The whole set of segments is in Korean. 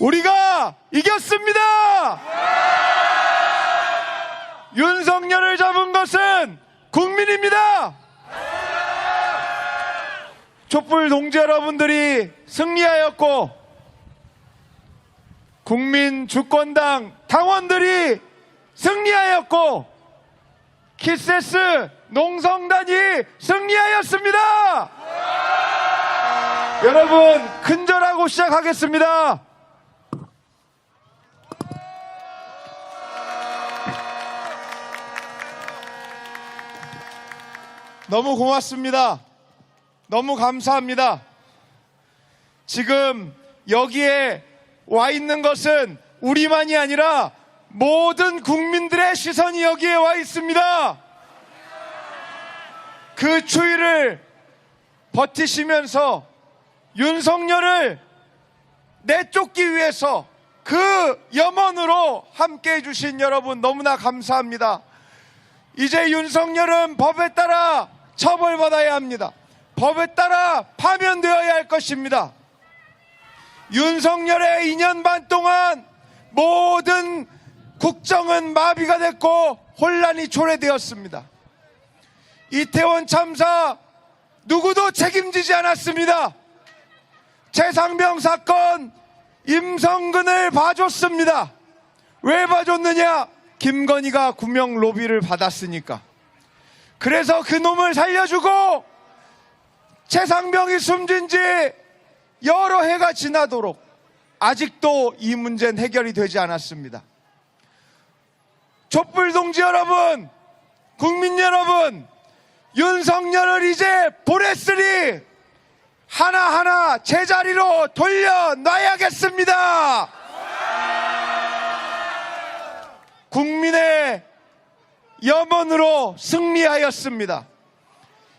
우리가 이겼습니다. 윤석열을 잡은 것은 국민입니다. 촛불 동지 여러분들이 승리하였고 국민 주권당 당원들이 승리하였고 키세스 농성단이 승리하였습니다. 여러분 큰절하고 시작하겠습니다. 너무 고맙습니다. 너무 감사합니다. 지금 여기에 와 있는 것은 우리만이 아니라 모든 국민들의 시선이 여기에 와 있습니다. 그 추위를 버티시면서 윤석열을 내쫓기 위해서 그 염원으로 함께 해주신 여러분 너무나 감사합니다. 이제 윤석열은 법에 따라 처벌받아야 합니다. 법에 따라 파면되어야 할 것입니다. 윤석열의 2년 반 동안 모든 국정은 마비가 됐고 혼란이 초래되었습니다. 이태원 참사 누구도 책임지지 않았습니다. 최상병 사건 임성근을 봐줬습니다. 왜 봐줬느냐? 김건희가 구명 로비를 받았으니까. 그래서 그 놈을 살려주고 최상병이 숨진 지 여러 해가 지나도록 아직도 이 문제는 해결이 되지 않았습니다. 촛불 동지 여러분, 국민 여러분, 윤석열을 이제 보냈으니 하나하나 제자리로 돌려놔야겠습니다. 국민의 염원으로 승리하였습니다.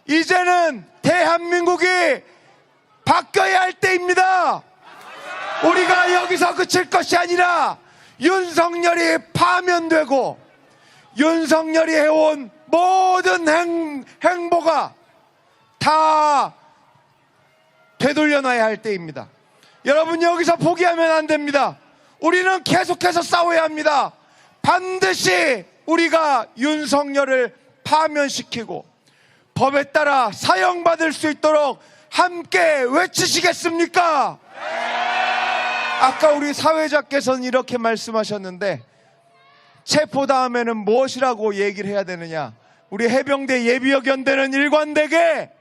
이제는 대한민국이 바뀌어야 할 때입니다. 우리가 여기서 그칠 것이 아니라 윤석열이 파면되고 윤석열이 해온 모든 행, 행보가 다 되돌려놔야 할 때입니다. 여러분 여기서 포기하면 안 됩니다. 우리는 계속해서 싸워야 합니다. 반드시 우리가 윤석열을 파면시키고 법에 따라 사형받을 수 있도록 함께 외치시겠습니까? 아까 우리 사회자께서는 이렇게 말씀하셨는데 체포 다음에는 무엇이라고 얘기를 해야 되느냐? 우리 해병대 예비역 연대는 일관되게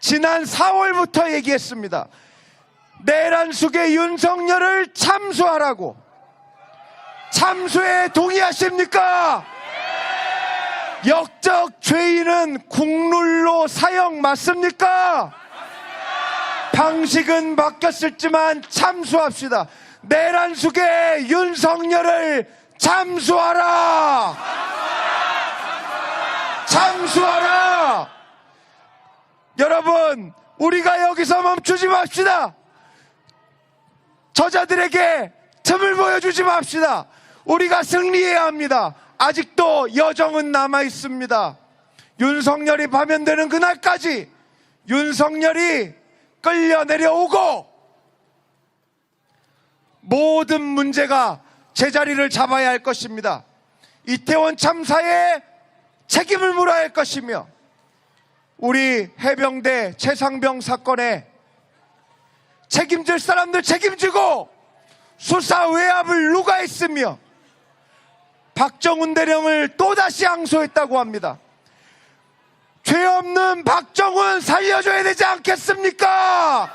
지난 4월부터 얘기했습니다. 내란 속에 윤석열을 참수하라고. 참수에 동의하십니까? 역적 죄인은 국룰로 사형 맞습니까? 방식은 바뀌었을지만 참수합시다. 내란 속에 윤석열을 참수하라! 참수하라! 여러분, 우리가 여기서 멈추지 맙시다. 저자들에게 틈을 보여주지 맙시다. 우리가 승리해야 합니다. 아직도 여정은 남아 있습니다. 윤석열이 파면되는 그날까지 윤석열이 끌려 내려오고 모든 문제가 제자리를 잡아야 할 것입니다. 이태원 참사에 책임을 물어야 할 것이며 우리 해병대 최상병 사건에 책임질 사람들 책임지고 수사 외압을 누가 했으며 박정훈 대령을 또다시 항소했다고 합니다. 죄 없는 박정훈 살려줘야 되지 않겠습니까?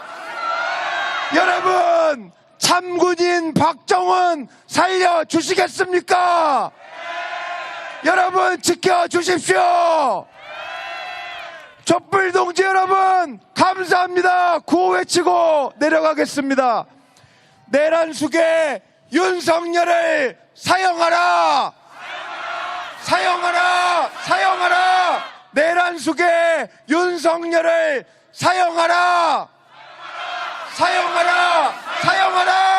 여러분, 참군인 박정훈 살려주시겠습니까? 여러분, 지켜주십시오! 촛불 동지 여러분, 감사합니다! 구호 외치고 내려가겠습니다. 내란 속에 윤석열을 사형하라! 사형하라! 사형하라! 내란 속에 윤석열을 사형하라! 사형하라! 사형하라!